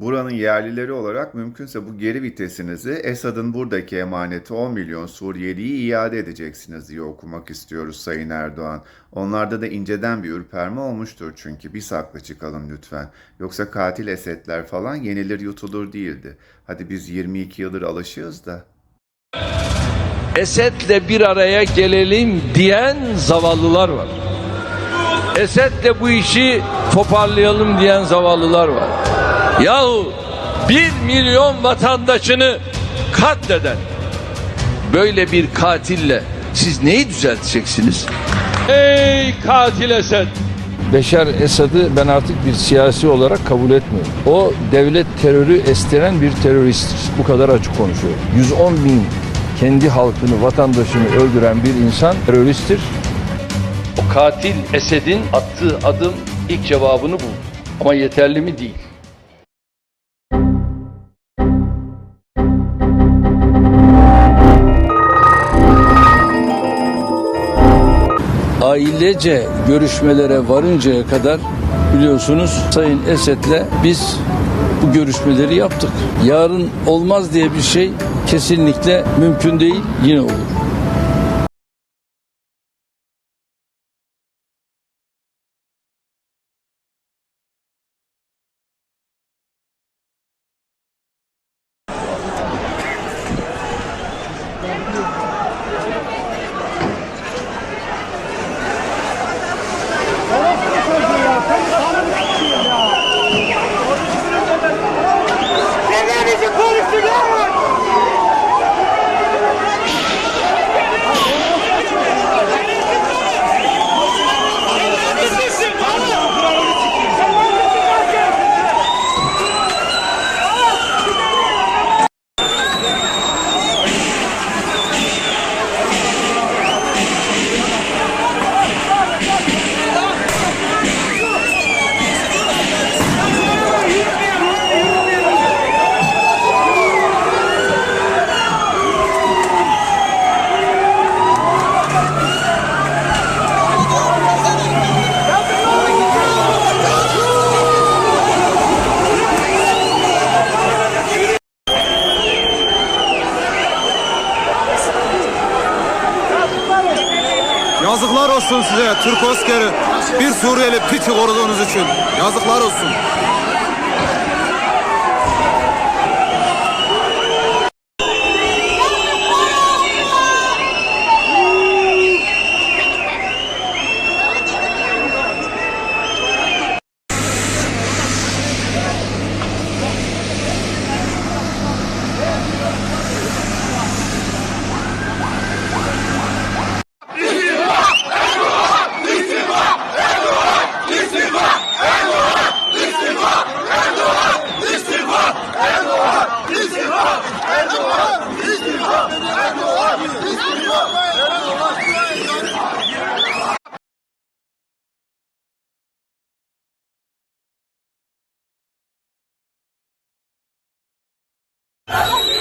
Buranın yerlileri olarak mümkünse bu geri vitesinizi Esad'ın buradaki emaneti 10 milyon Suriyeliyi iade edeceksiniz diye okumak istiyoruz Sayın Erdoğan. Onlarda da inceden bir ürperme olmuştur çünkü. Bir saklı çıkalım lütfen. Yoksa katil Esedler falan yenilir yutulur değildi. Hadi biz 22 yıldır alışığız da. Esed'le bir araya gelelim diyen zavallılar var. Esed'le bu işi toparlayalım diyen zavallılar var. Yahu bir milyon vatandaşını katleden böyle bir katille siz neyi düzelteceksiniz? Ey katil Esed! Beşar Esad'ı ben artık bir siyasi olarak kabul etmiyorum. O devlet terörü estiren bir teröristtir. Bu kadar açık konuşuyor. 110 bin kendi halkını, vatandaşını öldüren bir insan teröristtir. O katil Esed'in attığı adım ilk cevabını buldu. Ama yeterli mi değil. Ailece görüşmelere varıncaya kadar biliyorsunuz Sayın Esed'le biz bu görüşmeleri yaptık. Yarın olmaz diye bir şey kesinlikle mümkün değil, yine olur. Yazıklar olsun size Türk askeri. Bir Suriyeli piçi koruduğunuz için. Yazıklar olsun. Oh!